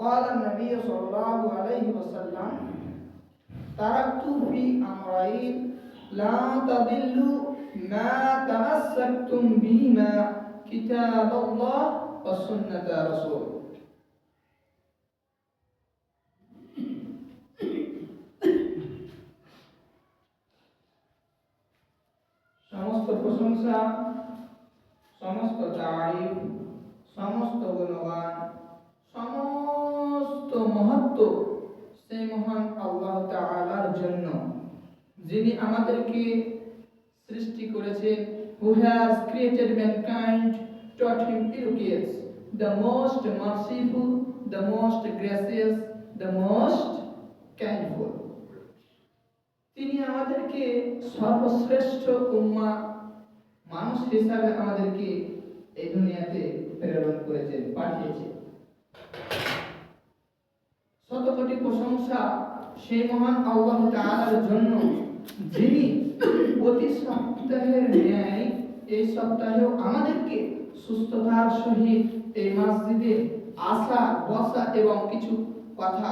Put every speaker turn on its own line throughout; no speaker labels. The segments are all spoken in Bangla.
فقال النبي صلى الله عليه وسلم تركت في أمرين لا تضلوا ما تمسكتم بهما كتاب الله وسنة رسول সমস্ত প্রশংসা সমস্ত তারিফ সমস্ত গুণগান সমস্ত মহত্ব সেই মহান আল্লাহ তাআলার জন্য, যিনি আমাদেরকে সৃষ্টি করেছেন, who has created mankind, taught him, educates the most merciful, the most gracious, the most kindful তিনি আমাদেরকে সর্বশ্রেষ্ঠ উম্মা, মানুষ হিসাবে আমাদেরকে এই দুনিয়াতে প্রেরণ করেছেন, পাঠিয়েছেন। প্রশংসা সেই মহান আল্লাহ তাআলার জন্য যিনি প্রতি সপ্তাহের ন্যায় এই সপ্তাহেও আমাদেরকে সুস্থতার সহিত এই মসজিদে আসা, বসা এবং কিছু কথা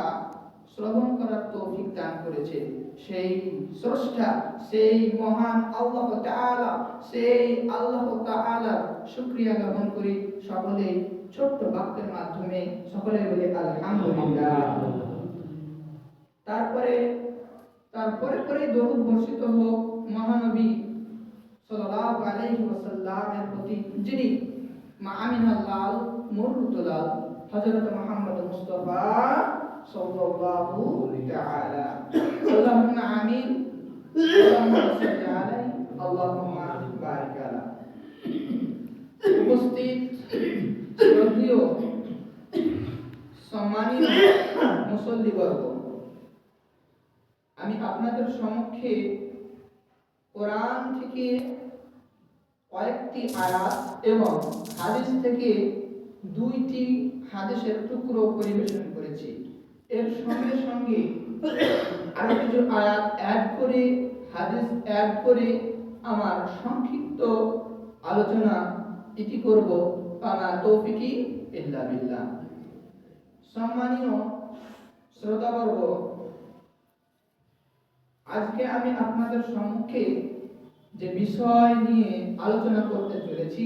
শ্রবণ করার তৌফিক দান করেছে। সেই স্রষ্টা, সেই মহান আল্লাহ তাআলা, সেই আল্লাহ তাআলার শুকরিয়া জ্ঞাপন করি সকলে ছোট্ট বাক্যের মাধ্যমে। সকলে বলে, আলহামদুলিল্লাহ। তারপরে তারপরে পরে দরুদ বর্ষিত হোক মহানবী সাল্লাল্লাহু আলাইহি ওয়াসাল্লামের প্রতি, যিনি মা আমিনাল লাল মুরতুলাল হযরত মুহাম্মদ মুস্তাফা সাল্লাল্লাহু তাআলা। আল্লাহুম্মা আমিন। আল্লাহুম্মা সাল্লি আলাইহি আল্লাহুম্মা বারিক আলা। উপস্থিত সম্মানিত মুসল্লিবর্গ আমি আপনাদের সমক্ষে কোরআন থেকে কয়েকটি আয়াত এবং হাদিস থেকে দুইটি হাদিসের টুকরো পরিবেশন করেছি। এর সঙ্গে সঙ্গে আরও কিছু আয়াত অ্যাড করে, হাদিস অ্যাড করে আমার সংক্ষিপ্ত আলোচনা ইতি করব। আমার তৌফিকি ইল্লা বিল্লাহ। সম্মানীয় শ্রোতাবর্গ আজকে আমি আপনাদের সম্মুখে যে বিষয় নিয়ে আলোচনা করতে চলেছি,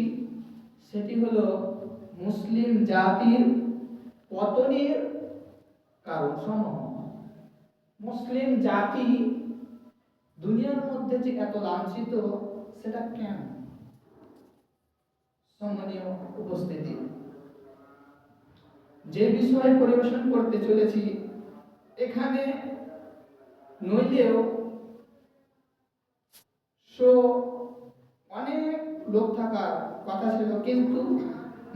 সেটি হলো মুসলিম জাতির পতনের কারণ সমূহ। মুসলিম জাতি দুনিয়ার মধ্যে যে এত লাঞ্ছিত, সেটা কেন? সম্মানীয় উপস্থিতি, যে বিষয় পরিবেশন করতে চলেছি, এখানে নইলেও সো অনেক লোক থাকার কথা ছিল, কিন্তু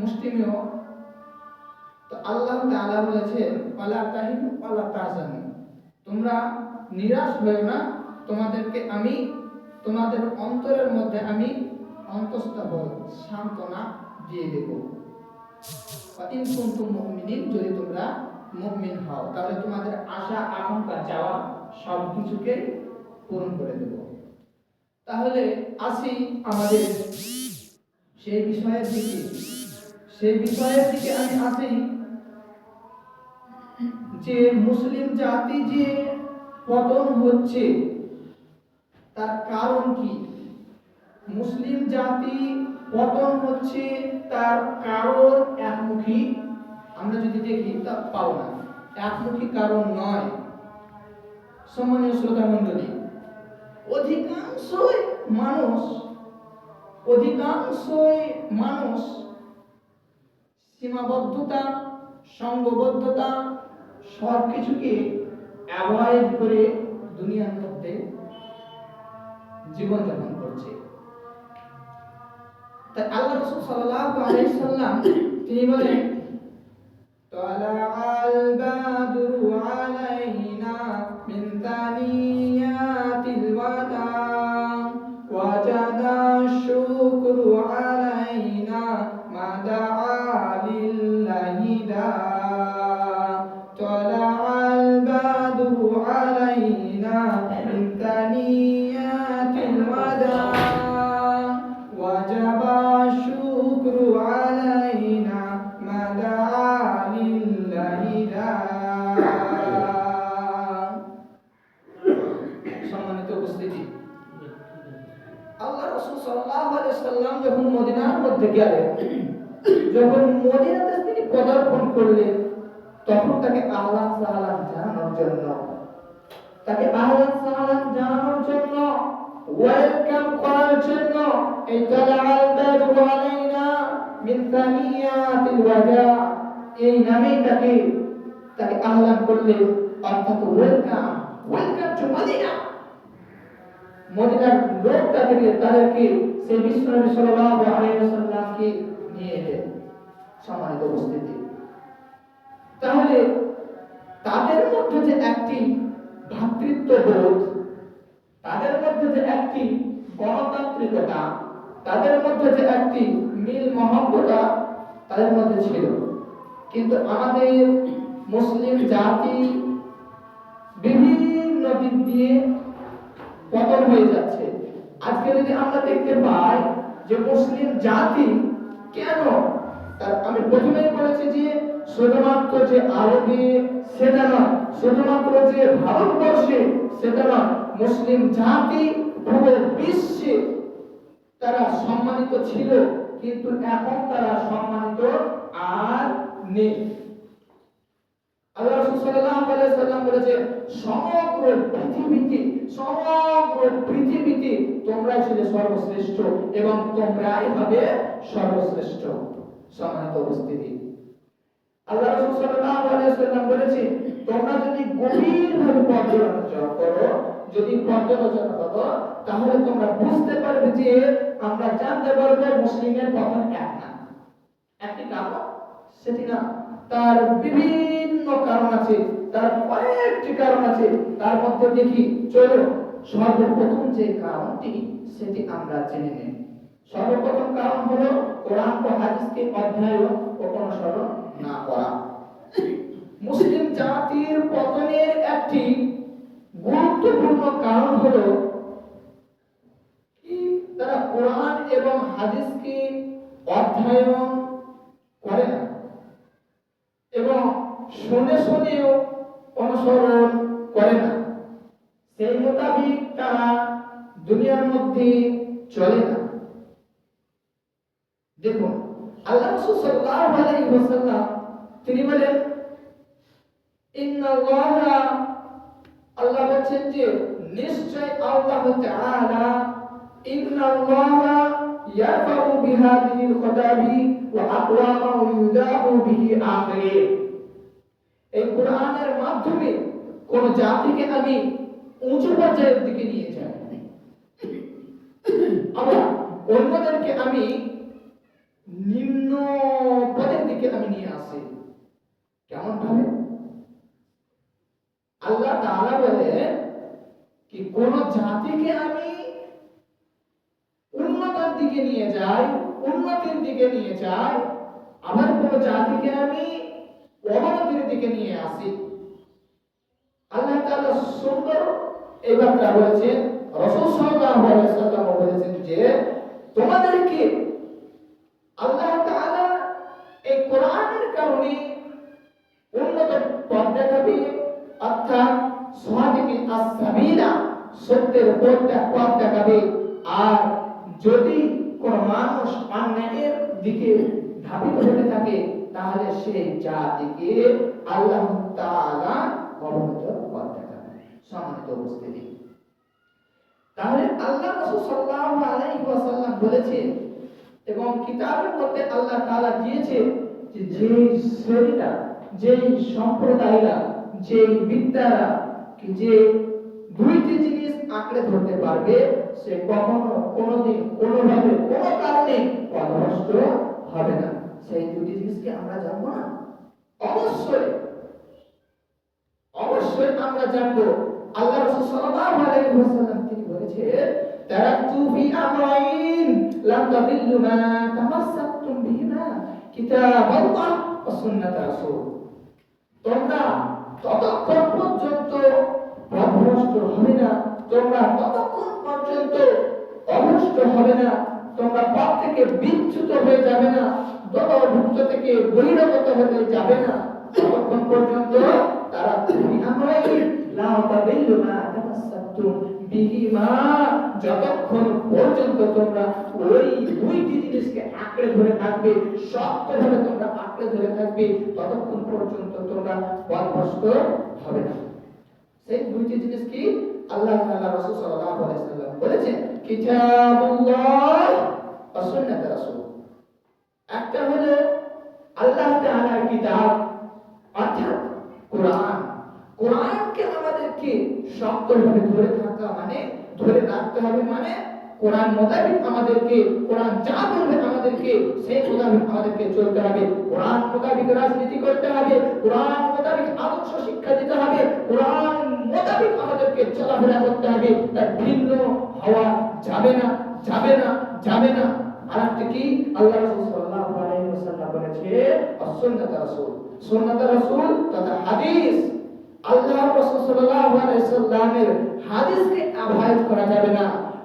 মুসলিমেও তো আল্লাহ তাআলা বলেছেন, ওয়ালা তাহিনু, ওয়ালা তাহজানু। তোমরা নিরাশ হয়েও না, তোমাদেরকে আমি, তোমাদের অন্তরের মধ্যে আমি অন্তঃস্থল সান্ত্বনা দিয়ে দেব। ইন কুনতুম মুমিনিন, যদি তোমরা মুমিন হও, তাহলে তোমাদের আশা, আকাঙ্ক্ষা, চাওয়া সব কিছুকে পূরণ করে দেব। তাহলে আসি আমাদের সেই বিষয়ের দিকে। সেই বিষয়ের দিকে আমি আসি যে মুসলিম জাতি যে পতন হচ্ছে, তার কারণ কি? মুসলিম জাতি পতন হচ্ছে তার কারণ একমুখী। আমরা যদি দেখি, তা পাও না। একমুখী কারণ নয়। সম্মানীয় শ্রোতা মন্ডলী। অধিকাংশই মানুষ অধিকাংশই মানুষ সীমাবদ্ধতা, সঙ্গবদ্ধতা সব কিছুকে অ্যাভয়েড করে দুনিয়ার মধ্যে জীবনযাপন করছে। তাই আল্লাহ রসুল সাল্লাহ আলাইসাল্লাম তিনি বলেন তলা আল আলাইহি من ثنيات যখন মদিনার মধ্যে গেলেন, যখন মদিনাতে তিনি পদার্পণ করলেন, তখন তাকে আহ্লান সাহলান জানানোর জন্য, তাকে আহ্লান সাহলান জানানোর জন্য, ওয়েলকাম করার জন্য এই তালাআল বাদরু আলাইনা মিন ওয়াজা, এই নামেই তাকে তাকে আহ্লান করলেন, অর্থাৎ ওয়েলকাম ওয়েলকাম টু মদিনা। মদিনার লোক তাদেরকে তাদেরকে সেই বিশ্বনবী সাল্লাল্লাহু আলাইহি ওয়াসাল্লামকে নিয়ে এলেন সম্মানিত উপস্থিতি। তাহলে তাদের মধ্যে যে একটি ভাতৃত্ব ভ্রাতৃত্ববোধ, তাদের মধ্যে যে একটি গণতান্ত্রিকতা, তাদের মধ্যে যে একটি মিল মহব্বতা, তাদের মধ্যে ছিল। কিন্তু আমাদের মুসলিম জাতি বিভিন্ন দিক দিয়ে পতন হয়ে যাচ্ছে। আজকে যদি আমরা দেখতে পাই যে মুসলিম জাতি কেন আমি প্রথমেই বলেছি যে শুধুমাত্র যে আরবে সেটা নয়, শুধুমাত্র যে ভারতবর্ষে সেটা নয়, মুসলিম জাতি পুরো বিশ্বে তারা সম্মানিত ছিল, কিন্তু এখন তারা সম্মানিত আর নেই। আল্লাহ রাসূল সাল্লাম বলেছে সমগ্র পৃথিবীতে সমগ্র পৃথিবীতে তোমরাই ছিলে সর্বশ্রেষ্ঠ এবং তোমরাই হবে সর্বশ্রেষ্ঠ। সম্মানিত উপস্থিতি। আল্লাহ রাসূল সাল্লাল্লাহু আলাইহি সাল্লাম বলেছে, তোমরা যদি গভীরভাবে পর্যালোচনা করো, যদি পর্যালোচনা করো, তাহলে তোমরা বুঝতে পারবে যে আমরা জানতে পারব মুসলিমের পতন এক না। একটি কারণ, সেটি না। তার বিভিন্ন কারণ আছে। তার কয়েকটি কারণ আছে। তার মধ্যে দেখি, চলো সর্বপ্রথম যে কারণটি, সেটি আমরা জেনে নিই। সর্বপ্রথম কারণ হলো, কোরআন ও হাদিসকে অধ্যয়ন ও অনুসরণ না করা। মুসলিম জাতির পতনের একটি গুরুত্বপূর্ণ কারণ হলো তারা কোরআন এবং হাদিসকে অধ্যয়ন করে না। এবং শুনে শুনেও অনুসরণ করে না। সেই মোতাবিক তারা দুনিয়ার মধ্যে চলে না। দেখুন, আল্লাহ রাসূল সাল্লাল্লাহু আলাইহি ওয়াসাল্লাম, তিনি বলেন, ইন্নাল্লাহা আল্লাহ বলেন যে, নিশ্চয় আল্লাহ তাআলা ইন্নাল্লাহা ইয়ারফাউ বিহাদিহিল খতাবি ওয়া আকওয়ামা ইউদাহু বিহি আখিরিন। এই কোরআনের মাধ্যমে কোন জাতিকে আমি উঁচু পর্যায়ের দিকে নিয়ে যাই। আবার অন্যদেরকে আমি নিম্ন পদের দিকে আমি নিয়ে আসি। কেমন ভাবে আল্লাহ তাআলা বলে কি, কোন জাতিকে আমি উন্নতির দিকে নিয়ে যাই, উন্নতির দিকে নিয়ে যাই, আবার কোন জাতিকে আমি অবনতির দিকে নিয়ে আসি। আল্লাহ তাআলা সুন্দর এই বার্তা বলেছেন, রাসূল সাল্লাল্লাহু আলাইহি ওয়াসাল্লাম বলেছেন যে, তোমাদেরকে আল্লাহ তাআলা এই কোরআনের কারণে উন্নত পথ দেখাবে, অর্থাৎ সহাদিকে আসাবিলা সত্যের পথ পথ দেখাবে। আর যদি কোন মানুষ অন্যায়ের দিকে ধাবিত হতে থাকে, তাহলে সেই জাতিকে আল্লাহ তাআলা অবনত পথ দেখাবে। সম্মানিত উপস্থিতি। তাহলে আল্লাহ রাসূল সাল্লাল্লাহু আলাইহি ওয়াসাল্লাম বলেছেন এবং কিতাবের মধ্যে আল্লাহ তাআলা দিয়েছে যে যে শ্রেণীরা, যেই সম্প্রদায়রা, যেই বিদ্যারা, কি যে দুইটি জিনিস আঁকড়ে ধরতে পারবে, সে কখনো কোনোদিন কোনোভাবে কোনো কারণে পথভ্রষ্ট হবে না। সেই দুটি জিনিসকে আমরা জানব না? অবশ্যই। অবশ্যই আমরা জানব। আল্লাহ রাসূল সাল্লাল্লাহু আলাইহি ওয়াসাল্লাম তিনি বলেছেন, তারাকতু ফি আমরাইন লাম তাদিল্লু মা তামাসসাকতুম বিহিমা কিতাবাল্লাহ ওয়া সুন্নাত রাসূল। তোমরা ততক্ষণ পর্যন্ত পথভ্রষ্ট হবে না। তোমরা ততক্ষণ পর্যন্ত অভ্রষ্ট হবে না। তোমরা পথ থেকে বিচ্যুত হয়ে যাবে না দলভুক্ত থেকে বহিরাগত হতে যাবে না। ততক্ষণ পর্যন্ত তারা যতক্ষণ পর্যন্ত তোমরা ওই দুইটি জিনিসকে আঁকড়ে ধরে থাকবে তোমরা আঁকড়ে ধরে থাকবে, ততক্ষণ পর্যন্ত তোমরা হবে না। সেই দুইটি জিনিস কি? আল্লাহ তাআলা রাসূল সাল্লাম বলেছেন একটা হলো আল্লাহ তাআলার অর্থাৎ কোরআন। কোরআনকে আমাদেরকে শক্তভাবে ধরে থাকা মানে ধরে রাখতে হবে মানে কোরআন মোতাবেক আমাদেরকে, কোরআন যা বলবে আমাদেরকে সেই মোতাবেক আমাদেরকে চলতে হবে। কোরআন মোতাবেক রাজনীতি করতে হবে, কোরআন মোতাবেক আদর্শ শিক্ষা দিতে হবে, কোরআন মোতাবেক আমাদেরকে চলাফেরা করতে হবে। তার ভিন্ন হওয়া যাবে না যাবে না যাবে না। আর একটা কি? আল্লাহ রাসূল সাল্লাল্লাহু আলাইহি ওয়াসাল্লাম বলেছে সুন্নাত রাসূল। সুন্নাত রাসূল তথা হাদিস। আল্লাহ রাসূল সাল্লাল্লাহু আলাইহি ওয়াসাল্লামের হাদিসকে অ্যাভয়েড করা যাবে না।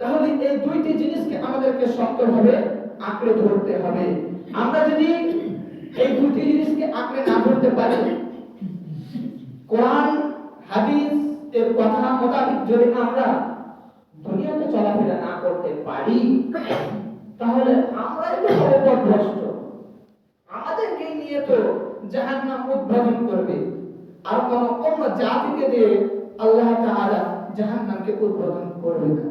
তাহলে এই দুইটি জিনিসকে আমাদেরকে শক্তভাবে আঁকড়ে ধরতে হবে। আমরা যদি এই দুটি জিনিসকে আঁকড়ে না ধরতে পারি কোরআন হাদিস এর কথা মোতাবেক যদি আমরা দুনিয়াতে চলাফেরা না করতে পারি তাহলে আমরা একটু অপভ্রষ্ট আমাদেরকে নিয়ে তো জাহান্নাম উদ্বোধন করবে। আর কোন অন্য জাতিকে দিয়ে আল্লাহ তাআলা জাহান্নামকে উদ্বোধন করবে না।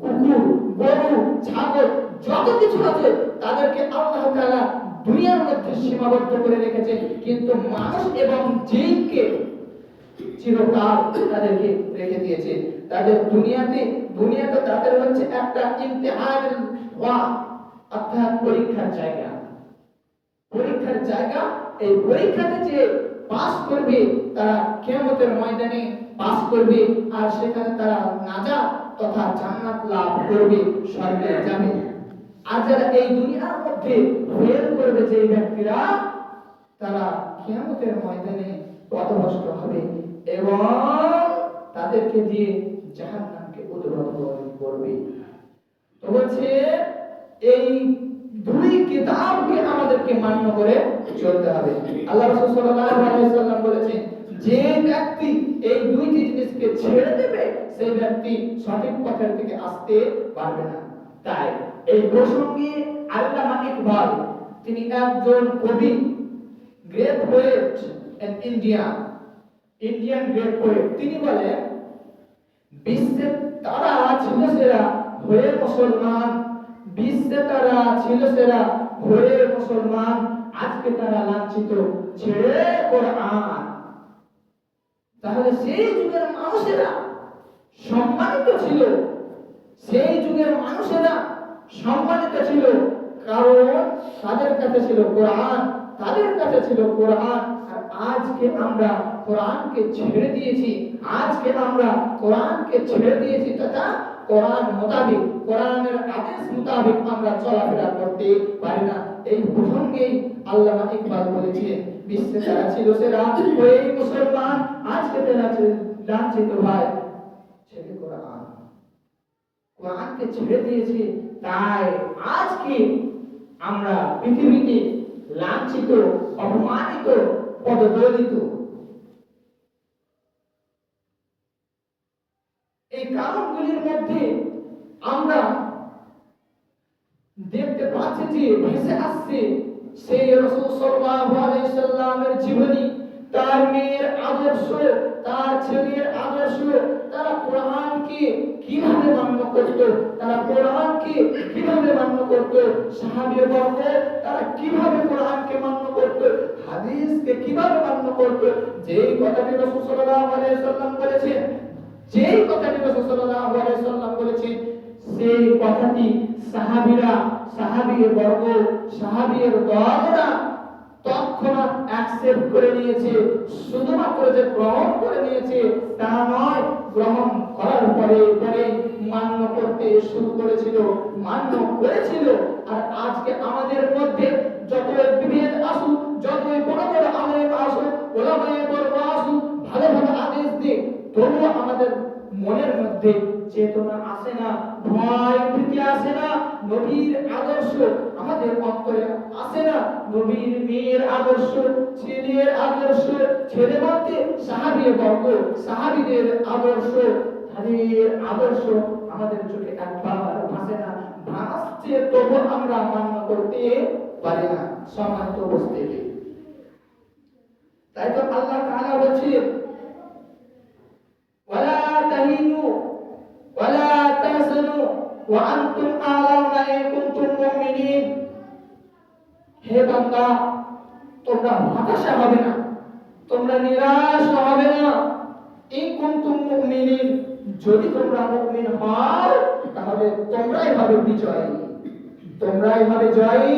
কুকুর, গরু, ছাগল, যত কিছু আছে তাদেরকে আল্লাহ তাআলা দুনিয়ার মধ্যে সীমাবদ্ধ করে রেখেছে। কিন্তু মানুষ এবং জিনকে চিরকাল তাদেরকে রেখে দিয়েছে। তাদের দুনিয়াতে দুনিয়াতে তাদের হচ্ছে একটা ইমতিহান ওয়া, অর্থাৎ পরীক্ষার জায়গা। পরীক্ষার জায়গা, এই পরীক্ষাতে যে পাস করবে, তারা কিয়ামতের ময়দানে পাস করবে, আর সেখানে তারা নাজাত তথা জান্নাত লাভ করবে স্বর্গে যাবে আর যারা এই দুনিয়ার মধ্যে ফেল করবে যে ব্যক্তিরা, তারা কিয়ামতের ময়দানে পথভ্রষ্ট হবে এবং তাদেরকে দিয়ে জাহান্নামকে উদ্বোধন করবে। তো বলছে, এই দুই কিতাবকে আমাদেরকে মান্য করে চলতে হবে। আল্লাহ রাসূল সাল্লাল্লাহু আলাইহি ওয়াসাল্লাম বলেছেন, যে ব্যক্তি এই দুইটি জিনিসকে ছেড়ে দেবে, সেই ব্যক্তি সঠিক পথের দিকে আসতে পারবে না। তাই এই প্রসঙ্গে আল্লামা ইকবাল, তিনি একজন কবি, great poet in India Indian great poet, তিনি বলেন, বিশ্বের তারা ছিল সেরা হয়ে মুসলমান বিশ্বে তারা ছিল সেরা, হয়ে মুসলমান, আজকে তারা লাঞ্ছিত, ছেড়ে কোরআন। তাহলে সেই যুগের মানুষেরা সম্মানিত ছিল, সেই যুগের মানুষেরা সম্মানিত ছিল, কারণ তাদের কাছে ছিল কোরআন, তাদের কাছে ছিল কোরআন। আর আজকে আমরা কোরআনকে ছেড়ে দিয়েছি, আজকে আমরা কোরআনকে ছেড়ে দিয়েছি, তথা কোরআন মোতাবেক, কোরআনের আদেশ মোতাবেক আমরা চলাফেরা করতে পারি না। এই প্রসঙ্গেই ইকবাল বলেছে বিশ্বে যারা ছিল সেরা মুসলমান, আজকে ভাই ছেড়ে কোরআন। কোরআনকে ছেড়ে দিয়েছি, তাই আজকে আমরা পৃথিবীতে লাঞ্ছিত, অপমানিত, পদদলিত এই কারণগুলির মধ্যে আমরা দেখতে যে ভেসে আসছে, সেই রসুল সাল্লাল্লাহু আলাইহি জীবনী, তার মেয়ের আদর্শ, তার ছেলের আদর্শ তারা কোরআনকে কীভাবে মান্য করত, তারা কোরআনকে কীভাবে মান্য করত সাহাবীর বর্গ তারা কীভাবে কোরআনকে মান্য করত, হাদিসকে কীভাবে মান্য করত, যেই কথাটি রাসূল সাল্লাল্লাহু আলাইহি সাল্লাম যেই কথাটি রাসূল সাল্লাল্লাহু আলাইহি সাল্লাম সেই কথাটি সাহাবীরা সাহাবীর বর্গ, সাহাবীর দলরা তৎক্ষণাৎ অ্যাকসেপ্ট করে নিয়েছে, শুধুমাত্র যে গ্রহণ করে নিয়েছে, তা নয়, গ্রহণ করার পরে পরে মান্য করতে শুরু করেছিল, মান্য করেছিল। আর আজকে আমাদের মধ্যে যতই বিভেদ আসুক, যতই বড় বড় আলেম আসুক, ওলামায়ে বড় আসুক, ভালো ভালো আদেশ দিক, তবুও আমাদের মনের মধ্যে চেতনা আসে না, ভয় ভীতি আসে না, নবীর আদর্শ আমাদের অন্তরে আসে না। নবীর মেয়ের আদর্শ, ছেলের আদর্শ, ছেলে বলতে সাহাবীর বর্গ, সাহাবীদের আদর্শ, তাদের আদর্শ আমাদের চোখে একবার ভাসে না। ভাসছে তবু আমরা মান্য করতে পারি না, সম্মানিত উপস্থিতি। তাই তো আল্লাহ তাআলা বলছে, ওয়ালা تهينوا ولا تحزنوا وأنتم أعلون إن كنتم مؤمنين হে বান্দা তোমরা হতাশা হবে না তোমরা নিরাশ হবে না ইন কুনতুম মুমিনিন যদি তোমরা মুমিন হও তাহলে তোমরাই হবে বিজয়ী তোমরাই হবে জয়ী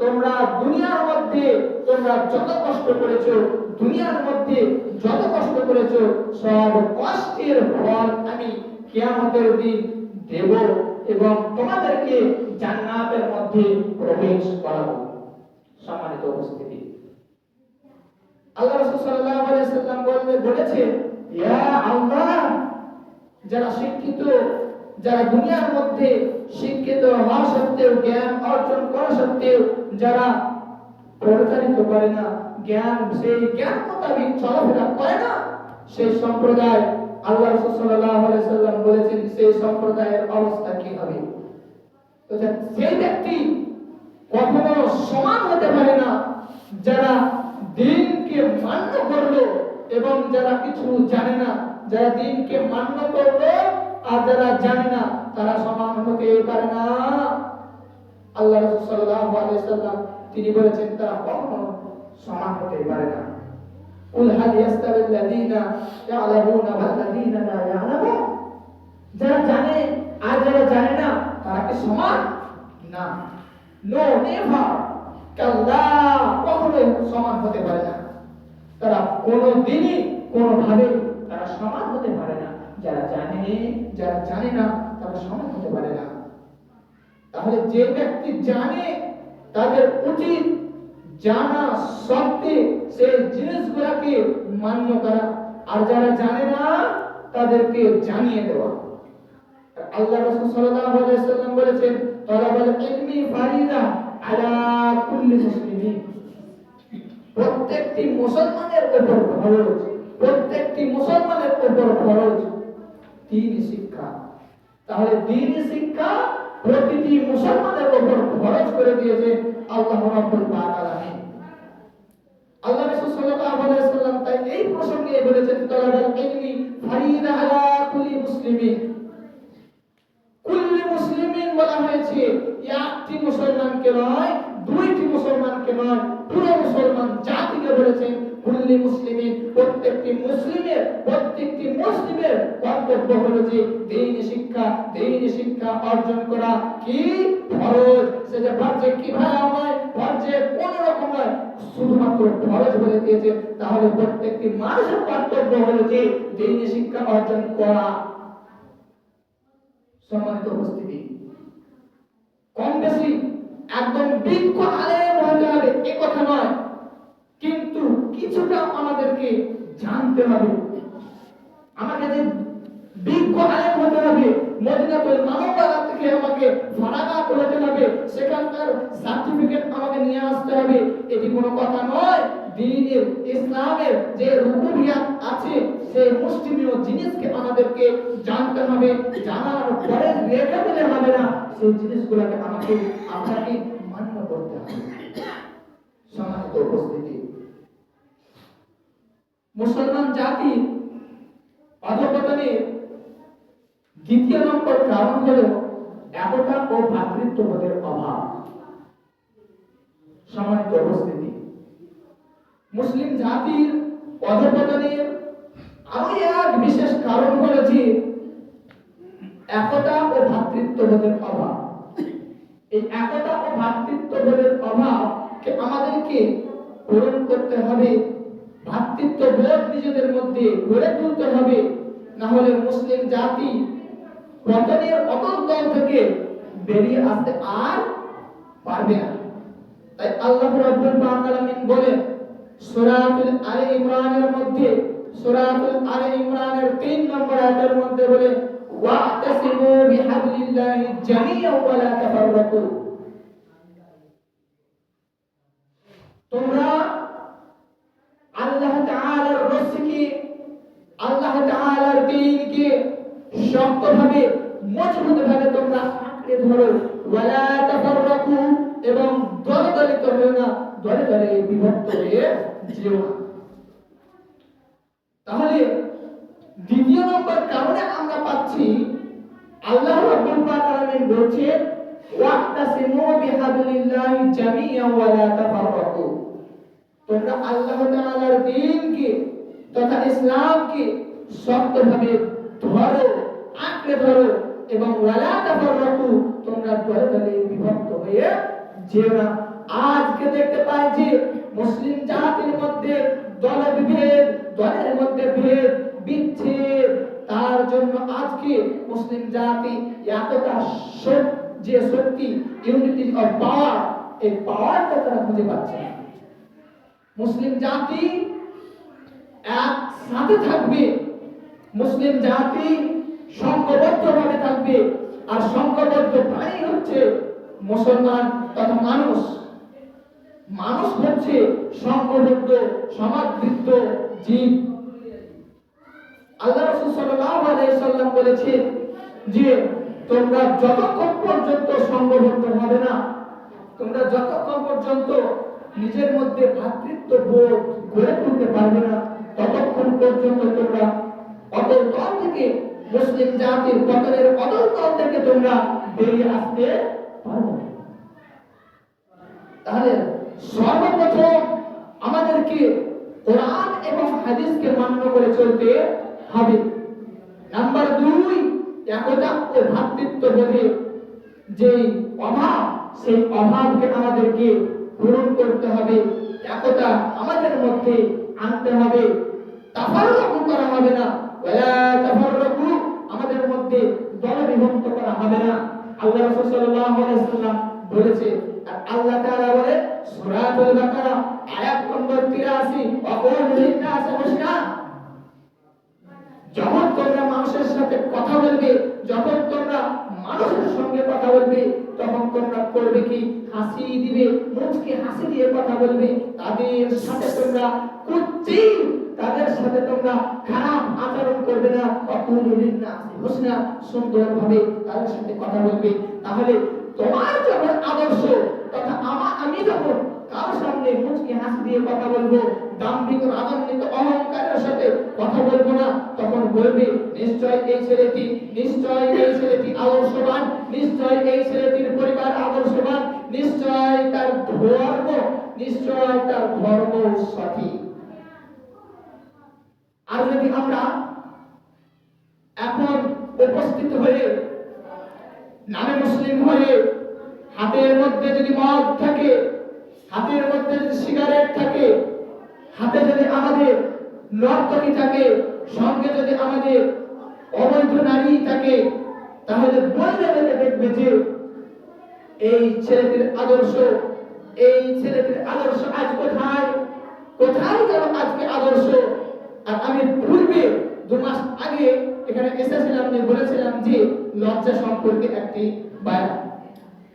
তোমরা দুনিয়ার মধ্যে তোমরা যত কষ্ট করেছো দুনিয়ার মধ্যে যত কষ্ট করেছ, সব কষ্টের ফল আমি কিয়ামতের দিন দেব এবং তোমাদেরকে জান্নাতের মধ্যে প্রবেশ করাবো। সম্মানিত উপস্থিতি। আল্লাহ রাসূল সাল্লাল্লাহু আলাইহি সাল্লাম বলতে বলেছে, ইয়া আল্লাহ, যারা শিক্ষিত, যারা দুনিয়ার মধ্যে শিক্ষিত হওয়া সত্ত্বেও, জ্ঞান অর্জন করা সত্ত্বেও, যারা পরিচালিত করে না জ্ঞান, সেই জ্ঞান মোতাবেক চলাফেরা করে না। সেই সম্প্রদায় আল্লাহ সাল্লাম বলেছেন, সেই সম্প্রদায়ের অবস্থা কি হবে? সেই ব্যক্তি কখনো সমান হতে পারে না, যারা দিনকে মান্য করল এবং যারা কিছু জানে না, যারা দিনকে মান্য করল আর যারা জানে না, তারা সমান হতে পারে না। আল্লাহ রাসূল সাল্লাল্লাহু সাল্লাম তিনি বলেছেন, তারা কখনো সমান হতে পারে না। কুল হাল ইয়াস্তাবি আল্লাযীনা ইয়ালামুনা ওয়াল্লাযীনা লা ইয়ালামুন। যারা জানে আর যারা জানে না, তারা কি সমান? না। নো নেভার কাল্লা, কখনোই সমান হতে পারে না। তারা কোনো দিনই কোনো ভাবে তারা সমান হতে পারে না। যারা জানে যারা জানে না, তারা সমান হতে পারে না। তাহলে যে ব্যক্তি জানে, তাদের উচিত জানা সত্ত্বে সেই জিনিসগুলোকে মান্য করা। আর যারা জানে না, তাদেরকে জানিয়ে দেওয়া। আল্লাহ রাসূল সাল্লাল্লাহু আলাইহি সাল্লাম বলেছেন, তলাবাল ইলমি ফারিদা আলা কুল্লি মুসলিমিন। প্রত্যেকটি মুসলমানের উপর ফরজ, প্রত্যেকটি মুসলমানের উপর ফরজ দ্বীনি শিক্ষা। তাহলে দ্বীনি শিক্ষা প্রতিটি মুসলমানের উপর ফরজ করে দিয়েছে আল্লাহ রাব্বুল আলামিন। আল্লাহ রাসূল সাল্লাল্লাহু আলাইহি সাল্লাম তাই এই প্রসঙ্গে বলেছেন, তালাবাল ইলমি ফারিদা আলা কুলি মুসলিমিন। কুল্লি মুসলিমিন বলা হয়েছে, একটি মুসলমানকে নয়, দুইটি মুসলমানকে নয়, পুরো মুসলমান জাতিকে বলেছেন কুল্লি মুসলিমিন, প্রত্যেকটি মুসলিমের প্রত্যেকটি মুসলিমের কর্তব্য হলো যে শিক্ষা শিক্ষা অর্জন করা কি ফরজ? সেটা কোন রকম শুধুমাত্র ফরজ বলে দিয়েছে, তাহলে প্রত্যেকটি মানুষের কর্তব্য হলো যে দিনী শিক্ষা অর্জন করা। সম্মানিত উপস্থিতি, কম বেশি একদম বিজ্ঞ আলেম হতে হবে, এ কথা নয়। কিছুটা আমাদেরকে জানতে হবে। বিজ্ঞ আলেম হতে হবে, মদিনাতুল থেকে আমাকে ফারাগা হতে হবে, সেখানকার সার্টিফিকেট আমাকে নিয়ে আসতে হবে, এটি কোনো কথা নয়। দ্বীনের ইসলামের যে রুকুবিয়াত আছে, সেই মুসলিমীয় জিনিসকে আমাদেরকে জানতে হবে, জানার পরে রেখে দিলে হবে না, সেই জিনিসগুলোকে আমাকে আপনাকে মান্য করতে হবে। সমাহিত উপস্থিতি। মুসলমান জাতি অধপতনের দ্বিতীয় নম্বর কারণ হল একতা ও ভ্রাতৃত্ববোধের অভাব। সমানিত উপস্থিতি। মুসলিম জাতির অধপতনের আরও এক বিশেষ কারণ হল যে একতা ও ভ্রাতৃত্ববোধের অভাব। এই একতা ও ভ্রাতৃত্ববোধের অভাবকে আমাদেরকে পূরণ করতে হবে ভ্রাতৃত্ব বোধ নিজেদের মধ্যে গড়ে তুলতে হবে। না হলে মুসলিম জাতি পতনের অটল থেকে বেরিয়ে আসতে আর পারবে না। তাই আল্লাহ আলামিন বলেন আলে ইমরানের মধ্যে আলে ইমরানের 3 নম্বর আয়াতের মধ্যে বলে ওয়াতাসিমু বিহাবলিল্লাহি তাফাররাকু। তোমরা আল্লাহ তাআলার রশিকে আল্লাহ তাআলার দ্বীনকে শক্তভাবে, মজবুতভাবে তোমরা আঁকড়ে ধরো। ওয়ালা তাফাররাকু, এবং না, দলে দলে বিভক্ত হয়ে যেও না। তাহলে দ্বিতীয় নম্বর কারণে আমরা পাচ্ছি, আল্লাহ রাব্বুল আলামিন বলছে, ওয়াক্তাসিমু বিহাবলিল্লাহি জামিআ ওয়া লা তাফাররাকু। তোমরা আল্লাহ তাআলার দ্বীনকে তথা ইসলামকে শক্তভাবে ধরো, আঁকড়ে ধরো এবং ওয়ালা তোমরা দলে বিভক্ত হয়ে যেও না। আজকে দেখতে পাই যে মুসলিম জাতির মধ্যে দল বিভেদ দলের মধ্যে ভেদ, বিচ্ছেদ, তার জন্য আজকে মুসলিম জাতি এতটা যে শক্তি ইউনিটি অফ পাওয়ার এই পাওয়ারটা তারা খুঁজে পাচ্ছে না। মুসলিম জাতি এক সাথে থাকবে। মুসলিম জাতি সংঘবদ্ধভাবে থাকবে। আর সংঘবদ্ধ প্রাণী হচ্ছে মুসলমান তথা মানুষ। মানুষ হচ্ছে সংঘবদ্ধ, সমাদৃত জীব। আল্লাহ রাসূল সাল্লাম বলেছেন যে, তোমরা যতক্ষণ পর্যন্ত সংঘবদ্ধ হবে না, তোমরা যতক্ষণ পর্যন্ত নিজের মধ্যে ভ্রাতৃত্ব বোধ গড়ে তুলতে পারবে না। ততক্ষণ পর্যন্ত তোমরা অতল তল থেকে মুসলিম জাতির পতনের অতল তল থেকে তোমরা বেরিয়ে আসতে পারবে তাহলে সর্বপ্রথম আমাদেরকে কোরআন এবং হাদিসকে মান্য করে চলতে হবে। নাম্বার দুই একতা ও ভ্রাতৃত্ব বোধে যে অভাব, সেই অভাবকে আমাদেরকে পূরণ করতে হবে। একতা আমাদের মধ্যে আনতে হবে। তাফাররাকু করা হবে না। ওয়ালা তাফাররাকু আমাদের মধ্যে করা হবে না। আল্লাহ রাসূল সাল্লাল্লাহু আলাইহি বলেছে, আর আল্লাহ তাআলা বলে, সূরাতুল বাকারা, আয়াত নম্বর 83 ওয়াকুলু লিন-নাসি হুসনা যখন তোমরা মানুষের সাথে কথা বলবে যখন তোমরা মানুষের সঙ্গে কথা বলবে, তখন তোমরা করবে কি? হাসি দিবে মুখকে হাসি দিয়ে কথা বলবে। তাদের সাথে তোমরা কুচ্ছি তাদের সাথে তোমরা খারাপ আচরণ করবে না। অকুলিন না হোসনা সুন্দরভাবে তাদের সাথে কথা বলবে। তাহলে তোমার যখন আদর্শ তথা আমা, আমি যখন কারোর সামনে মুচকি হাসি দিয়ে কথা বলব, দাম্ভিক রাগান্বিত অহংকারের সাথে কথা বলব না। তখন বলবে, নিশ্চয় এই ছেলেটি, নিশ্চয় এই ছেলেটি আদর্শবান, নিশ্চয় এই ছেলেটির পরিবার আদর্শবান, নিশ্চয় তার ধর্ম, নিশ্চয় তার ধর্ম সঠিক আর যদি আমরা এখন উপস্থিত হয়ে, নামে মুসলিম হয়ে, হাতের মধ্যে যদি মদ থাকে হাতের মধ্যে যদি সিগারেট থাকে, হাতে যদি আমাদের নর্তকী থাকে, সঙ্গে যদি আমাদের অবৈধ নারী থাকে, তাহলে বলতে বলতে দেখবে যে এই ছেলেটির আদর্শ, এই ছেলেটির আদর্শ আজ কোথায়? কোথায় গেল আজকে আদর্শ? আর আমি পূর্বে দু মাস আগে এখানে এসেছিলাম, আমি বলেছিলাম যে লজ্জা সম্পর্কে একটি বায়ান।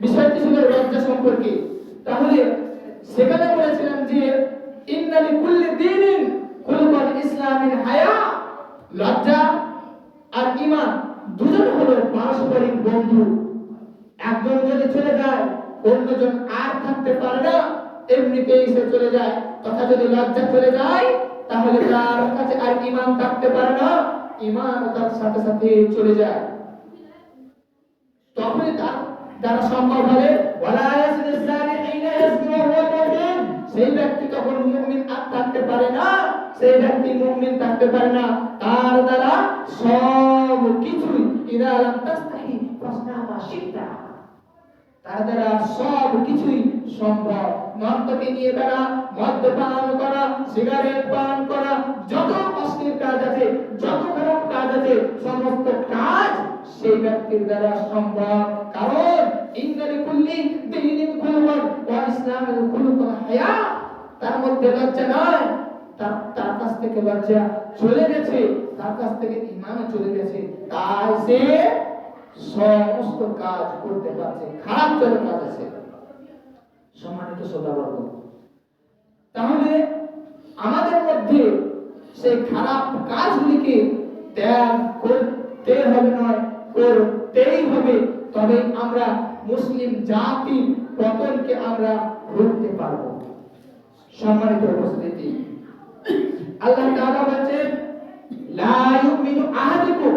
বিষয়টি ছিল লজ্জা সম্পর্কে। তাহলে সেখানে বলেছিলাম যে ইন্নালি কুল্লি দিনিন কুলুকাল ইসলামিন হায়া। লজ্জা আর ঈমান দুজন হলো পারস্পরিক বন্ধু। একজন যদি চলে যায়, অন্যজন আর থাকতে পারে না, এমনিতেই সে চলে যায়। তথা যদি লজ্জা চলে যায়, তাহলে তার কাছে আর ঈমান থাকতে পারে না, ঈমান তার সাথে সাথে চলে যায়। তখনই তার দ্বারা সম্ভব হবে সেই ব্যক্তি তখন মুমিন থাকতে পারে না, সেই ব্যক্তি মুমিন থাকতে পারে না। তার দ্বারা সব কিছুই তার দ্বারা সব কিছুই সম্ভব। নর্তকে নিয়ে বেড়া মদ্যপান করা, সিগারেট পান করা, যত অশ্লীল কাজ আছে, যত খারাপ কাজ আছে, সমস্ত কাজ সেই ব্যক্তির দ্বারা সম্ভব। কারণ ইন্দ্রি কুল্লি দিনিন ওয়া হায়া, তার মধ্যে লজ্জা নয়। তার তার কাছ থেকে লজ্জা চলে গেছে, তার কাছ থেকে ইমানও চলে গেছে। তাই সে সমস্ত কাজ করতে পারছে, খারাপ যত কাজ আছে সম্মানিত শ্রোতাবর্গ, তাহলে আমাদের মধ্যে সেই খারাপ কাজগুলিকে ত্যাগ করতে হবে নয়, করতেই হবে। তবে আমরা মুসলিম জাতির পতনকে আমরা রুখতে পারব। সম্মানিত উপস্থিতি। আল্লাহ তাআলা বলেন লা ইউমিনু আহাদুকুম।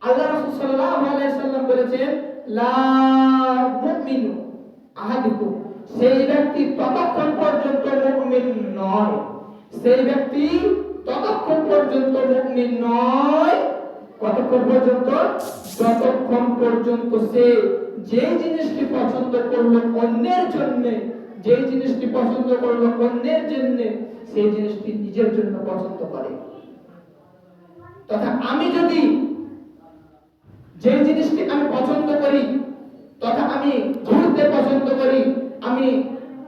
আল্লাহ রাসূল সাল্লাল্লাহু আলাইহি সাল্লাম বলেছেন, লা মুমিনু আহাদুকুম। সেই ব্যক্তি ততক্ষণ পর্যন্ত মুমিন নয়। সেই ব্যক্তি ততক্ষণ পর্যন্ত মুমিন নয়। কতক্ষণ পর্যন্ত? যতক্ষণ পর্যন্ত সে যে জিনিসটি পছন্দ করল অন্যের জন্য যে জিনিসটি পছন্দ করল অন্যের জন্য, সেই জিনিসটি নিজের জন্য পছন্দ করে। তথা আমি যদি যে জিনিসটি আমি পছন্দ করি, তথা আমি ঘুরতে পছন্দ করি, আমি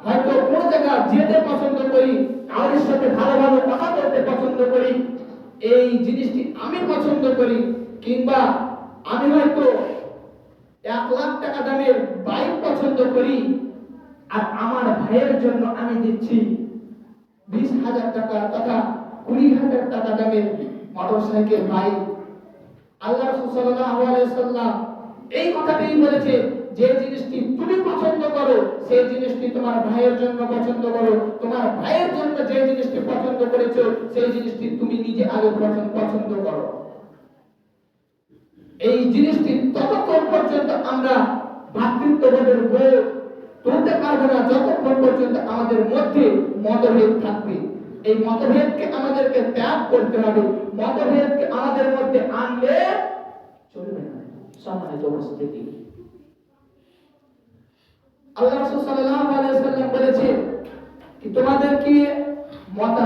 হয়তো কোন জায়গা যেতে পছন্দ করি, কারোর সাথে ভালো ভালো কথা বলতে পছন্দ করি এই জিনিসটি আমি পছন্দ করি, কিংবা আমি হয়তো এক লাখ টাকা দামের বাইক পছন্দ করি, আর আমার ভাইয়ের জন্য আমি দিচ্ছি বিশ হাজার টাকা তথা কুড়ি হাজার টাকা দামের মোটর সাইকেল বাইক আল্লাহ রাসূল আলাইহি সাল্লাম এই কথাটাই বলেছে যে জিনিসটি তুমি পছন্দ করো, সেই জিনিসটি তোমার ভাইয়ের জন্য পছন্দ করো। তোমার ভাইয়ের জন্য যে জিনিসটি পছন্দ করেছ, সেই জিনিসটি তুমি নিজে আগে পছন্দ করো। এই জিনিসটি ততক্ষণ পর্যন্ত আমরা ভাতৃত্ববোধের বোধ তুলতে পারব না, যতক্ষণ পর্যন্ত আমাদের মধ্যে মতভেদ থাকবে। এই মতভেদকে আমাদেরকে ত্যাগ করতে হবে। মতভেদকে আমাদের মধ্যে আনলে চলবে না। সম্মানিত উপস্থিতি। আল্লাহ রাসূল সাল্লাল্লাহু আলাইহি ওয়াসাল্লাম বলেছেন তোমাদের কি মত